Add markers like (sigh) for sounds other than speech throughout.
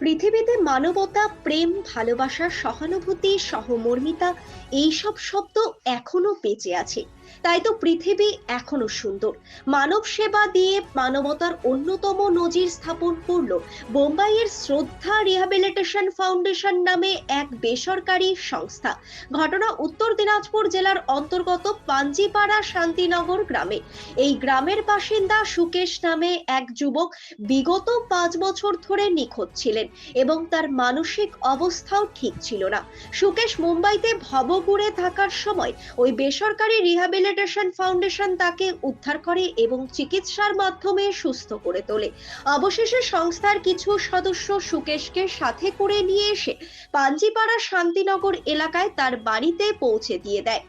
পৃথিবীতে মানবতা প্রেম ভালোবাসা সহানুভূতি সহমর্মিতা এইসব শব্দ এখনও বেঁচে আছে। তাই তো পৃথিবী এখনও সুন্দর। মানব সেবা দিয়ে মানবতার অন্যতম নজির স্থাপন করল বোম্বাইয়ের শ্রদ্ধা রিহ্যাবিলিটেশন ফাউন্ডেশন নামে এক বেসরকারি সংস্থা। ঘটনা উত্তর দিনাজপুর জেলার অন্তর্গত পাঞ্জিপাড়া শান্তিনগর গ্রামে। এই গ্রামের বাসিন্দা সুকেশ নামে এক যুবক বিগত পাঁচ বছর ধরে নিখোঁজ ছিলেন এবং তার মানসিক অবস্থাও ঠিক ছিল না। সুকেশ মুম্বাইতে ভবঘুরে থাকার সময় ওই বেসরকারি রিহ্যাবিলিটেশন ফাউন্ডেশন তাকে উদ্ধার করে এবং চিকিৎসার মাধ্যমে সুস্থ করে তোলে। অবশেষে সংস্থার কিছু সদস্য সুকেশকে সাথে করে নিয়ে এসে পাঞ্জিপাড়া শান্তিনগর এলাকায় তার বাড়িতে পৌঁছে দিয়ে দেয়।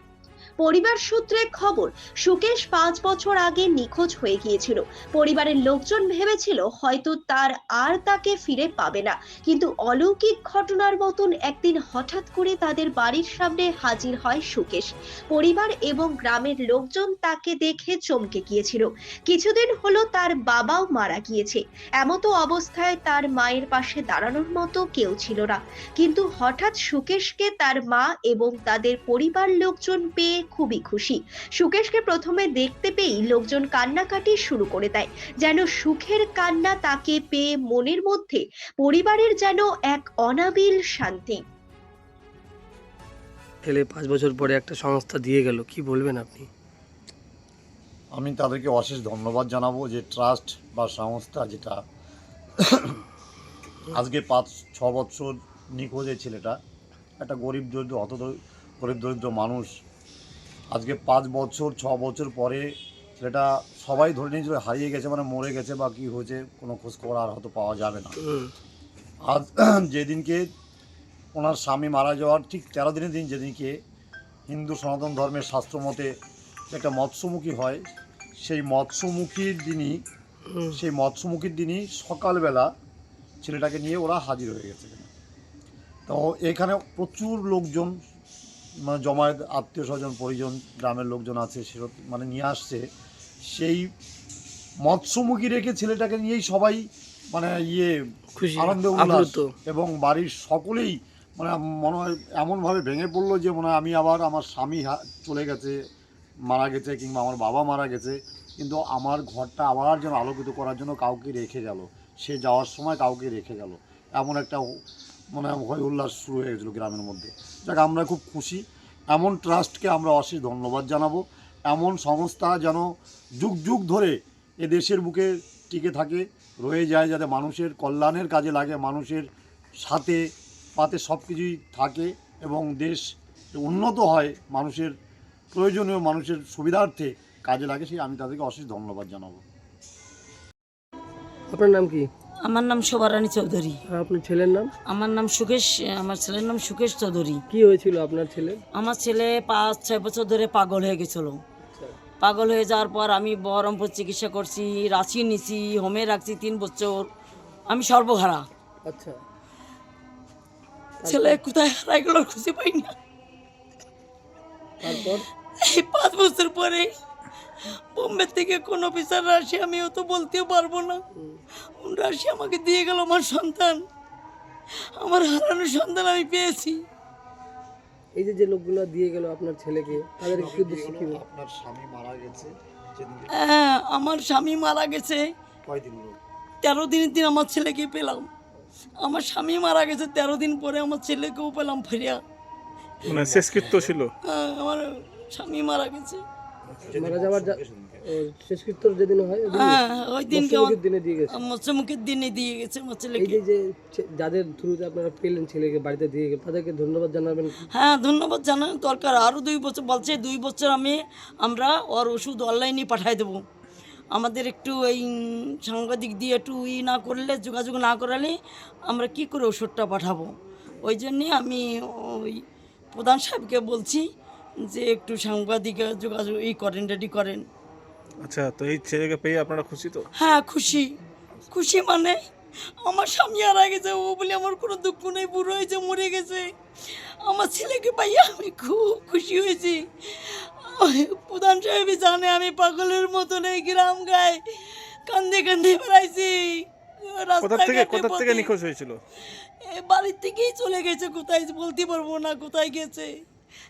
পরিবার সূত্রে খবর, সুকেশ পাঁচ বছর আগে নিখোঁজ হয়ে গিয়েছিল। পরিবারের লোকজন ভেবেছিল হয়তো তার আর তাকে ফিরে পাবে না। কিন্তু অলৌকিক ঘটনার মতন একদিন হঠাৎ করে তাদের বাড়ির সামনে হাজির হয় সুকেশ। পরিবার এবং গ্রামের লোকজন তাকে দেখে চমকে গিয়েছিল। কিছুদিন হলো তার বাবাও মারা গিয়েছে। এমতো অবস্থায় তার মায়ের পাশে দাঁড়ানোর মতো কেউ ছিল না। কিন্তু হঠাৎ সুকেশকে তার মা এবং তাদের পরিবার লোকজন পেয়ে খুবই খুশি। সুকেশকে প্রথমে দেখতে পেয়েই লোকজন কান্নাকাটি শুরু করে দেয়। যেন সুখের কান্না তাকে পেয়ে মনের মধ্যে পরিবারের যেন এক অনাবিল শান্তি। ছেলে পাঁচ বছর পরে একটা সংস্থা দিয়ে গেল কি বলবেন আপনি? আমি তাদেরকে অশেষ ধন্যবাদ জানাব যে ট্রাস্ট বা সংস্থা যেটা আজকে পাঁচ ছ বছর নিখোঁজ ছেলেটা একটা গরিব দরিদ্র অত গরিব দরিদ্র মানুষ আজকে পাঁচ বছর ছ বছর পরে ছেলেটা সবাই ধরে নিয়েছিল হারিয়ে গেছে মানে মরে গেছে বা কী হয়েছে কোনো খোঁজ খবর আর হয়তো পাওয়া যাবে না। আজ (clears throat) যেদিনকে ওনার স্বামী মারা যাওয়ার ঠিক তেরো দিনের দিন যেদিনকে হিন্দু সনাতন ধর্মের শাস্ত্র মতে একটা মৎস্যমুখী হয় সেই মৎস্যমুখীর দিনই সেই মৎস্যমুখীর দিনই সকালবেলা ছেলেটাকে নিয়ে ওরা হাজির হয়ে গেছে। তো এখানে প্রচুর লোকজন মানে জমায়েত আত্মীয় স্বজন পরিজন গ্রামের লোকজন আছে সেরকম মানে নিয়ে আসছে। সেই মৎস্যমুখী রেখে ছেলেটাকে নিয়েই সবাই মানে ইয়ে খুশি আনন্দ উল্লাস এবং বাড়ির সকলেই মানে মনে হয় এমনভাবে ভেঙে পড়ল যে মনে হয় আমি আবার আমার স্বামী চলে গেছে মারা গেছে কিংবা আমার বাবা মারা গেছে। কিন্তু আমার ঘরটা আবার যেন আলোকিত করার জন্য কাউকে রেখে গেল। সে যাওয়ার সময় কাউকে রেখে গেল। এমন একটা মনে হয় উল্লাস শুরু হয়ে গেছিল গ্রামের মধ্যে। যাক, আমরা খুব খুশি। এমন ট্রাস্টকে আমরা অশেষ ধন্যবাদ জানাব। এমন সংস্থা যেন যুগ যুগ ধরে এ দেশের বুকে টিকে থাকে, রয়ে যায় যাতে মানুষের কল্যাণের কাজে লাগে, মানুষের সাথে পাতে সব কিছুই থাকে এবং দেশ উন্নত হয়, মানুষের প্রয়োজনীয়, মানুষের সুবিধার্থে কাজে লাগে। সেই আমি তাদেরকে অশেষ ধন্যবাদ জানাব। আপনার নাম কি? আমার নাম শোভারানী চৌধুরী। আর আপনার ছেলের নাম? আমার নাম সুকেশ আমার ছেলের নাম সুকেশ চৌধুরী। কি হয়েছিল আপনার ছেলে? আমার ছেলে পাঁচ ছয় বছর ধরে পাগল হয়ে গেছিল। পাগল হয়ে যাওয়ার পর আমি বহরমপুর চিকিৎসা করছি রাঁচি নিছি হোমে রাখছি তিন বছর। আমি সর্বহারা। আচ্ছা। ছেলে কোথায় হারাই গেল খুঁজে পাই না। তারপর? এই পাঁচ বছর পরে বোম্বে থেকে কোন অফিসার রাশি আমি অত বলতেও পারব না। রাশি আমাকে দিয়ে গেল আমার সন্তান। আমার হারানো সন্তান আমি পেয়েছি। এই যে যে লোকগুলো দিয়ে গেল আপনার ছেলেকে তাদের কি উদ্দেশ্য কি? আপনার স্বামী মারা গেছে হ্যাঁ আমার স্বামী মারা গেছে। কয়দিন হলো? তেরো দিনের দিন আমার ছেলেকে পেলাম। আমার স্বামী মারা গেছে তেরো দিন পরে আমার ছেলেকেও পেলাম ফিরিয়া। মানে শেষকৃত্য ছিল। হ্যাঁ, আমার স্বামী মারা গেছে। মারা যাওয়ার যা- যেদিন হয় ওই হ্যাঁ ওই দিনকে দিনে দিয়ে গেছে। মৎস্যমুখের দিনে দিয়ে গেছে এই যে যাদের থ্রুতে আপনারা পেলেন ছেলেকে বাড়িতে দিয়ে গেল তাদেরকে ধন্যবাদ জানাবেন। হ্যাঁ ধন্যবাদ জানানো দরকার। আরও দুই বছর বলছে দুই বছর আমি আমরা ওর ওষুধ অনলাইনে পাঠাই দেবো। আমাদের একটু এই সাংবাদিক দিয়ে একটু ই না করলে যোগাযোগ না করালে আমরা কি করে ওষুধটা পাঠাবো? ওই জন্যে আমি ওই প্রধান সাহেবকে বলছি যে একটু সাংবাদিক যোগাযোগ এই করেন রেডি করেন। আচ্ছা তো এই ছেলেকে পেয়ে আপনারা খুশি তো? হ্যাঁ খুশি। খুশি মানে আমার স্বামী হারা গেছে ও বলে আমার কোনো দুঃখ নেই বুড়ো হয়েছে মরে গেছে। আমার ছেলেকে পাইয়া আমি খুব খুশি হয়েছি। প্রধান সাহেবই জানে আমি পাগলের মতন এই গ্রাম গায়ে কান্দে কান্দে বেড়াইছি। কোথা থেকে রাস্তাঘাটে কোথা থেকে নিখোঁজ হয়েছিল? এ বাড়ির থেকেই চলে গেছে কোথায় বলতে পারব না কোথায় গেছে।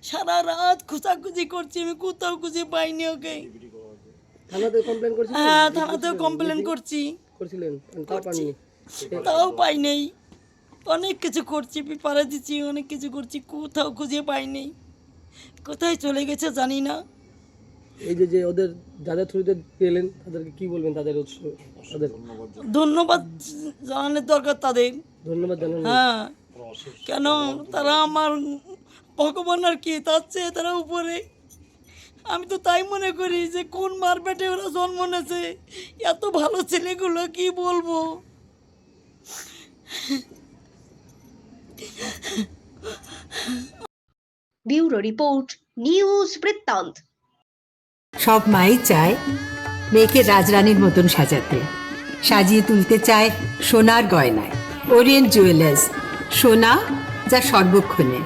সারা রাত খোঁজাখুঁজি করছি আমি কোথাও খুঁজে পাইনি ওকে। থানাতে কমপ্লেন করছিলেন? হ্যাঁ থানাতেও কমপ্লেন করছি। করছিলেন? তাও তাও পাই নেই অনেক কিছু করছি পেপারে দিচ্ছি অনেক কিছু করছি কোথাও খুঁজে পাই নেই কোথায় চলে গেছে জানি না। এই যে যে ওদের যাদের থ্রুতে পেলেন তাদেরকে কি বলবেন তাদের তাদের ধন্যবাদ জানানোর দরকার তাদের। ধন্যবাদ জানান হ্যাঁ। কেন? তারা আমার ভগবান আর কি? তার চেয়ে তারা উপরে। আমি তো তাই মনে করি যে কোন মারপেটে ওরা জন্ম নিয়েছে এত ভালো ছেলেগুলো কি বলব? ব্যুরো রিপোর্ট নিউজ বৃত্তান্ত। সব মাই চায় মেয়েকে রাজরানীর মতন সাজাতে। সাজিয়ে তুলতে চায় সোনার গয়নায়। ওরিয়েন্ট জুয়েলার্স সোনা যা সর্বক্ষণের।